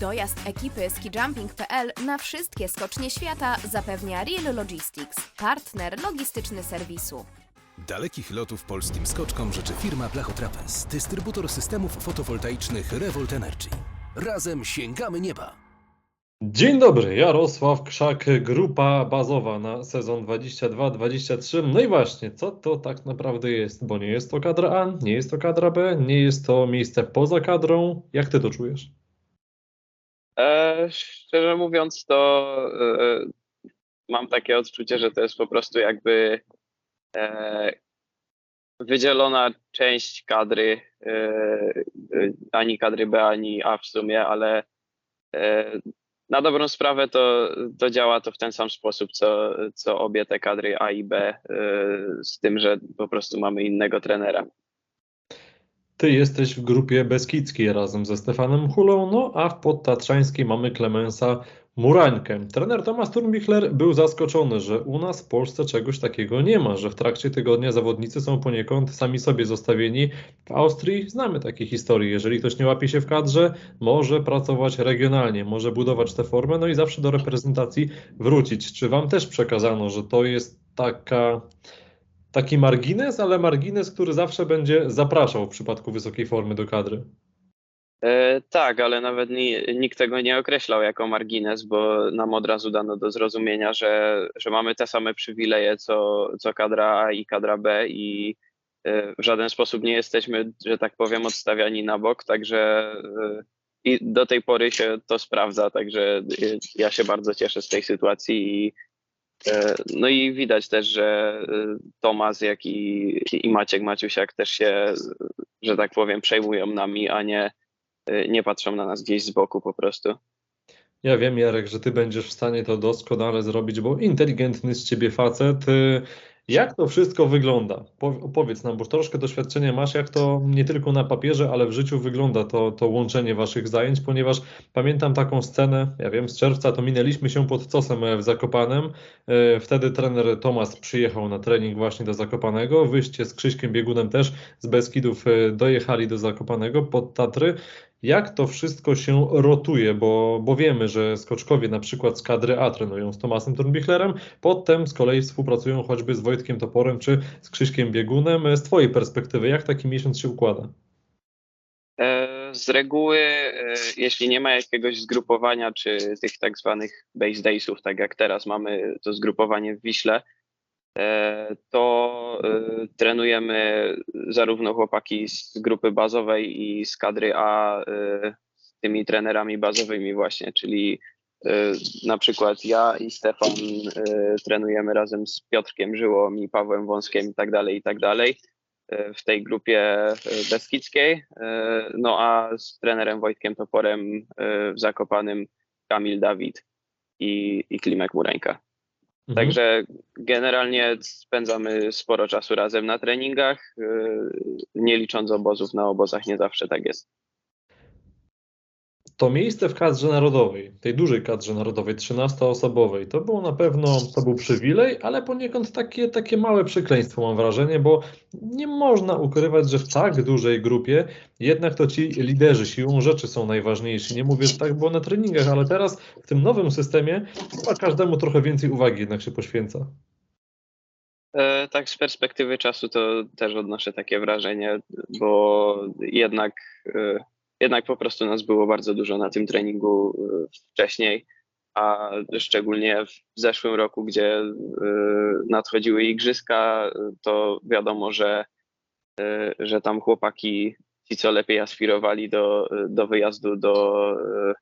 Dojazd ekipy skijumping.pl na wszystkie skocznie świata zapewnia Real Logistics, partner logistyczny serwisu. Dalekich lotów polskim skoczkom życzy firma Blachotrapez, dystrybutor systemów fotowoltaicznych Revolt Energy. Razem sięgamy nieba! Dzień dobry, Jarosław Krzak, grupa bazowa na sezon 22-23. No i właśnie, co to tak naprawdę jest? Bo nie jest to kadra A, nie jest to kadra B, nie jest to miejsce poza kadrą. Jak ty to czujesz? E, szczerze mówiąc, to e, mam takie odczucie, że to jest po prostu jakby e, wydzielona część kadry, e, e, ani kadry B, ani A w sumie, ale e, na dobrą sprawę to, to działa to w ten sam sposób, co, co obie te kadry A i B, z tym, że po prostu mamy innego trenera. Ty jesteś w grupie Beskidzkiej razem ze Stefanem Hulą, no a w podtatrzańskiej mamy Klemensa Murańkę. Trener Tomasz Turmbichler był zaskoczony, że u nas w Polsce czegoś takiego nie ma, że w trakcie tygodnia zawodnicy są poniekąd sami sobie zostawieni. W Austrii znamy takie historie. Jeżeli ktoś nie łapie się w kadrze, może pracować regionalnie, może budować tę formę, no i zawsze do reprezentacji wrócić. Czy wam też przekazano, że to jest taka taki margines, ale margines, który zawsze będzie zapraszał w przypadku wysokiej formy do kadry. E, tak, ale nawet ni, nikt tego nie określał jako margines, bo nam od razu dano do zrozumienia, że, że mamy te same przywileje co, co kadra A i kadra B i e, w żaden sposób nie jesteśmy, że tak powiem, odstawiani na bok, także e, i do tej pory się to sprawdza, także e, ja się bardzo cieszę z tej sytuacji i no i widać też, że e, Tomasz, jak i, i Maciek Maciusiak też się, że tak powiem, przejmują nami, a nie y, nie patrzą na nas gdzieś z boku po prostu. Ja wiem, Jarek, że ty będziesz w stanie to doskonale zrobić, bo inteligentny z ciebie facet. Jak to wszystko wygląda? Po- Opowiedz nam, bo troszkę doświadczenia masz, jak to nie tylko na papierze, ale w życiu wygląda to, to łączenie waszych zajęć, ponieważ pamiętam taką scenę, ja wiem, z czerwca to minęliśmy się pod Cosem e, w Zakopanem. E, Wtedy trener Tomasz przyjechał na trening właśnie do Zakopanego. Wyście z Krzyśkiem Biegunem też z Beskidów e, dojechali do Zakopanego pod Tatry. Jak to wszystko się rotuje, bo, bo wiemy, że skoczkowie na przykład z kadry A trenują z Tomasem Turnbichlerem, potem z kolei współpracują choćby z Wojtkiem Toporem czy z Krzyśkiem Biegunem. Z Twojej perspektywy, jak taki miesiąc się układa? E, Z reguły, e, jeśli nie ma jakiegoś zgrupowania, czy tych tak zwanych base daysów, tak jak teraz mamy to zgrupowanie w Wiśle, to e, trenujemy zarówno chłopaki z grupy bazowej i z kadry A e, z tymi trenerami bazowymi właśnie, czyli e, na przykład ja i Stefan e, trenujemy razem z Piotrkiem Żyłą i Pawłem Wąskiem i tak dalej, i tak dalej e, w tej grupie e, beskidzkiej. E, No a z trenerem Wojtkiem Toporem e, w Zakopanym Kamil Dawid i, i Klimek Mureńka. Mhm. Także generalnie spędzamy sporo czasu razem na treningach, e, nie licząc obozów. Na obozach nie zawsze tak jest. To miejsce w kadrze narodowej, tej dużej kadrze narodowej, 13-osobowej, to było na pewno, to był przywilej, ale poniekąd takie, takie małe przekleństwo mam wrażenie, bo nie można ukrywać, że w tak dużej grupie jednak to ci liderzy siłą rzeczy są najważniejsi. Nie mówię, że tak było na treningach, ale teraz w tym nowym systemie chyba każdemu trochę więcej uwagi jednak się poświęca. E, Tak z perspektywy czasu to też odnoszę takie wrażenie, bo jednak, e, jednak po prostu nas było bardzo dużo na tym treningu e, wcześniej, a szczególnie w zeszłym roku, gdzie e, nadchodziły igrzyska, e, to wiadomo, że, e, że tam chłopaki, ci co lepiej aspirowali do, do wyjazdu do e,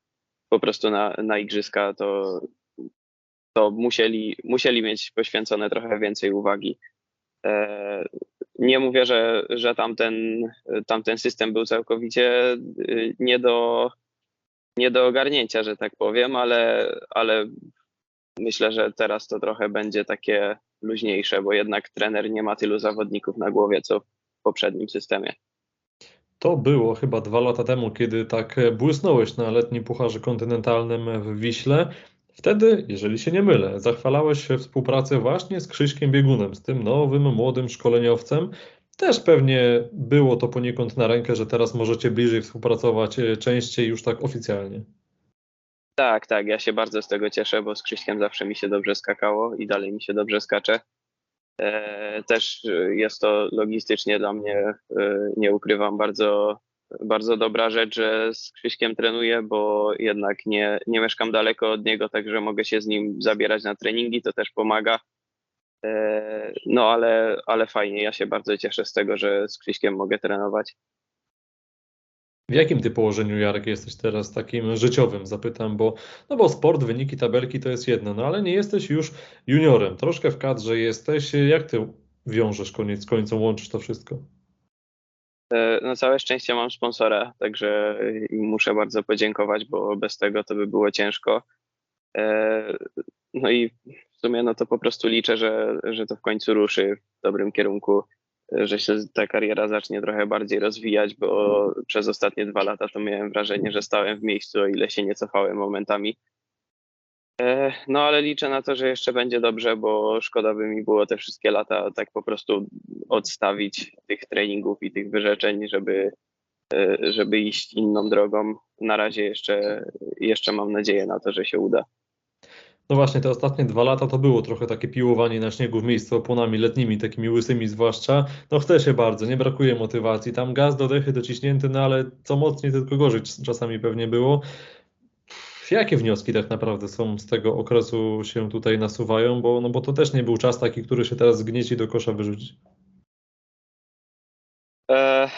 po prostu na, na igrzyska, to to musieli, musieli mieć poświęcone trochę więcej uwagi. Nie mówię, że, że tamten, tamten system był całkowicie y, nie do, nie do ogarnięcia, że tak powiem, ale, ale myślę, że teraz to trochę będzie takie luźniejsze, bo jednak trener nie ma tylu zawodników na głowie, co w poprzednim systemie. To było chyba dwa lata temu, kiedy tak błysnąłeś na letnim Pucharze Kontynentalnym w Wiśle. Wtedy, jeżeli się nie mylę, zachwalałeś się współpracę właśnie z Krzyśkiem Biegunem, z tym nowym, młodym szkoleniowcem. Też pewnie było to poniekąd na rękę, że teraz możecie bliżej współpracować e, częściej już tak oficjalnie. Tak, tak, ja się bardzo z tego cieszę, bo z Krzyśkiem zawsze mi się dobrze skakało i dalej mi się dobrze skacze. E, Też e, jest to logistycznie dla mnie, nie ukrywam, bardzo, bardzo dobra rzecz, że z Krzyśkiem trenuję, bo jednak nie, nie mieszkam daleko od niego, także mogę się z nim zabierać na treningi, to też pomaga. E, No ale, ale fajnie, ja się bardzo cieszę z tego, że z Krzyśkiem mogę trenować. W jakim ty położeniu, Jarek, jesteś teraz takim życiowym, zapytam, bo, no bo sport, wyniki, tabelki to jest jedno, no ale nie jesteś już juniorem, troszkę w kadrze jesteś. Jak ty wiążesz koniec końcem, łączysz to wszystko? E, No całe szczęście mam sponsora, także im muszę bardzo podziękować, bo bez tego to by było ciężko. E, No i w sumie no to po prostu liczę, że, że to w końcu ruszy w dobrym kierunku, że się ta kariera zacznie trochę bardziej rozwijać, bo przez ostatnie dwa lata to miałem wrażenie, że stałem w miejscu, o ile się nie cofałem momentami. E, No ale liczę na to, że jeszcze będzie dobrze, bo szkoda by mi było te wszystkie lata tak po prostu odstawić tych treningów i tych wyrzeczeń, żeby, e, żeby iść inną drogą. Na razie jeszcze, jeszcze mam nadzieję na to, że się uda. No właśnie, te ostatnie dwa lata to było trochę takie piłowanie na śniegu w miejscu oponami letnimi, takimi łysymi zwłaszcza. No chce się bardzo, nie brakuje motywacji. Tam gaz do dechy dociśnięty, no ale co mocniej, tylko gorzej czasami pewnie było. Jakie wnioski tak naprawdę są z tego okresu się tutaj nasuwają? Bo, no bo to też nie był czas taki, który się teraz zgnieci do kosza wyrzucić. E,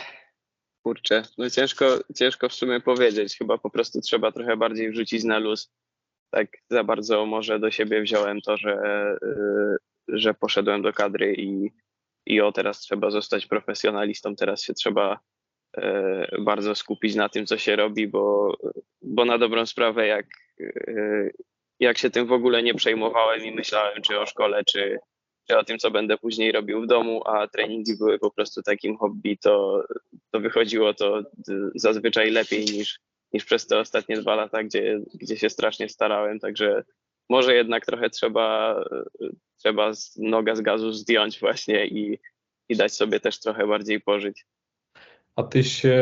kurczę, no ciężko, ciężko w sumie powiedzieć. Chyba po prostu trzeba trochę bardziej wrzucić na luz. Tak za bardzo może do siebie wziąłem to, że, e, że poszedłem do kadry i, i o teraz trzeba zostać profesjonalistą, teraz się trzeba bardzo skupić na tym, co się robi, bo, bo na dobrą sprawę, jak, e, jak się tym w ogóle nie przejmowałem i myślałem, czy o szkole, czy, czy o tym, co będę później robił w domu, a treningi były po prostu takim hobby, to, to wychodziło to zazwyczaj lepiej niż, niż przez te ostatnie dwa lata, gdzie, gdzie się strasznie starałem. Także może jednak trochę trzeba, trzeba z- noga z gazu zdjąć właśnie i, i dać sobie też trochę bardziej pożyć. A ty się,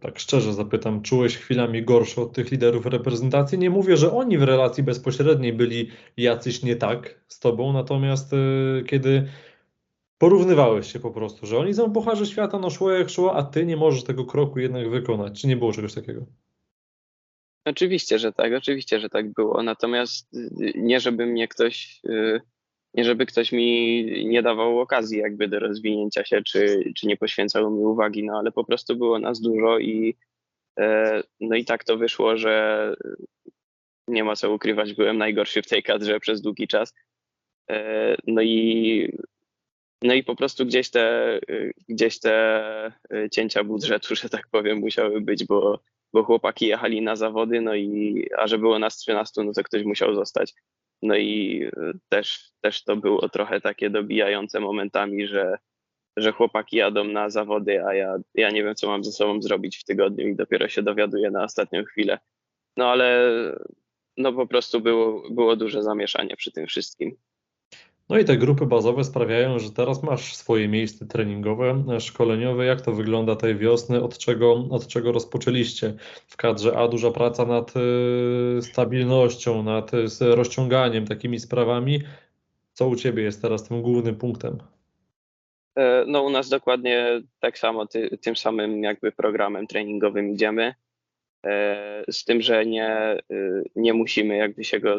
tak szczerze zapytam, czułeś chwilami gorszy od tych liderów reprezentacji? Nie mówię, że oni w relacji bezpośredniej byli jacyś nie tak z tobą, natomiast y, kiedy porównywałeś się po prostu, że oni są pucharze świata, no szło jak szło, a ty nie możesz tego kroku jednak wykonać. Czy nie było czegoś takiego? Oczywiście, że tak, oczywiście, że tak było. Natomiast y, nie żeby mnie ktoś, y, nie żeby ktoś mi nie dawał okazji jakby do rozwinięcia się, czy, czy nie poświęcał mi uwagi, no ale po prostu było nas dużo i e, no i tak to wyszło, że nie ma co ukrywać, byłem najgorszy w tej kadrze przez długi czas. E, No i no i po prostu gdzieś te, gdzieś te y, cięcia budżetu, że tak powiem, musiały być, bo, bo chłopaki jechali na zawody, no i a że było nas 13, no to ktoś musiał zostać. No i y, też, też to było trochę takie dobijające momentami, że, że chłopaki jadą na zawody, a ja, ja nie wiem, co mam ze sobą zrobić w tygodniu i dopiero się dowiaduję na ostatnią chwilę. No ale no po prostu było, było duże zamieszanie przy tym wszystkim. No i te grupy bazowe sprawiają, że teraz masz swoje miejsce treningowe, e, szkoleniowe. Jak to wygląda tej wiosny? Od czego, od czego rozpoczęliście w kadrze? A duża praca nad e, stabilnością, nad e, rozciąganiem, takimi sprawami. Co u Ciebie jest teraz tym głównym punktem? No u nas dokładnie tak samo, ty, tym samym jakby programem treningowym idziemy. Z tym, że nie, y, nie musimy jakby się go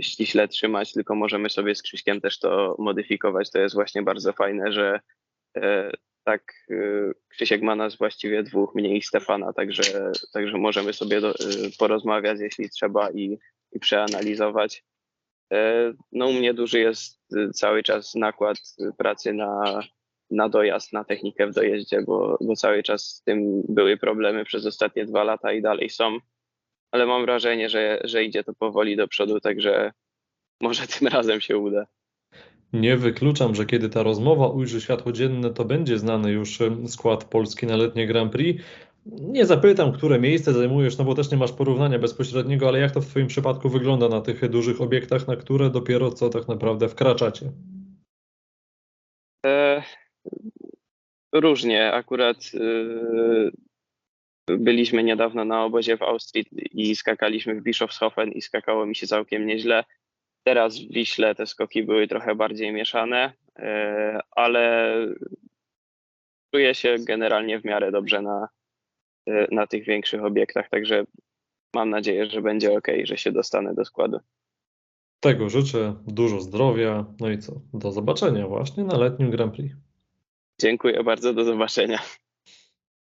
ściśle trzymać, tylko możemy sobie z Krzyśkiem też to modyfikować. To jest właśnie bardzo fajne, że e, tak y, Krzysiek ma nas właściwie dwóch, mniej Stefana, także, także możemy sobie do, y, porozmawiać, jeśli trzeba i, i przeanalizować. E, No u mnie duży jest cały czas nakład pracy na, na dojazd, na technikę w dojeździe, bo, bo cały czas z tym były problemy przez ostatnie dwa lata i dalej są. Ale mam wrażenie, że, że idzie to powoli do przodu, także może tym razem się uda. Nie wykluczam, że kiedy ta rozmowa ujrzy światło dzienne, to będzie znany już skład Polski na letnie Grand Prix. Nie zapytam, które miejsce zajmujesz, no bo też nie masz porównania bezpośredniego, ale jak to w Twoim przypadku wygląda na tych dużych obiektach, na które dopiero co tak naprawdę wkraczacie? E, różnie, akurat y, byliśmy niedawno na obozie w Austrii i skakaliśmy w Bischofshofen i skakało mi się całkiem nieźle. Teraz w Wiśle te skoki były trochę bardziej mieszane, e, ale czuję się generalnie w miarę dobrze na, e, na tych większych obiektach, także mam nadzieję, że będzie ok, że się dostanę do składu. Tego życzę, dużo zdrowia, no i co? Do zobaczenia właśnie na letnim Grand Prix. Dziękuję bardzo, do zobaczenia.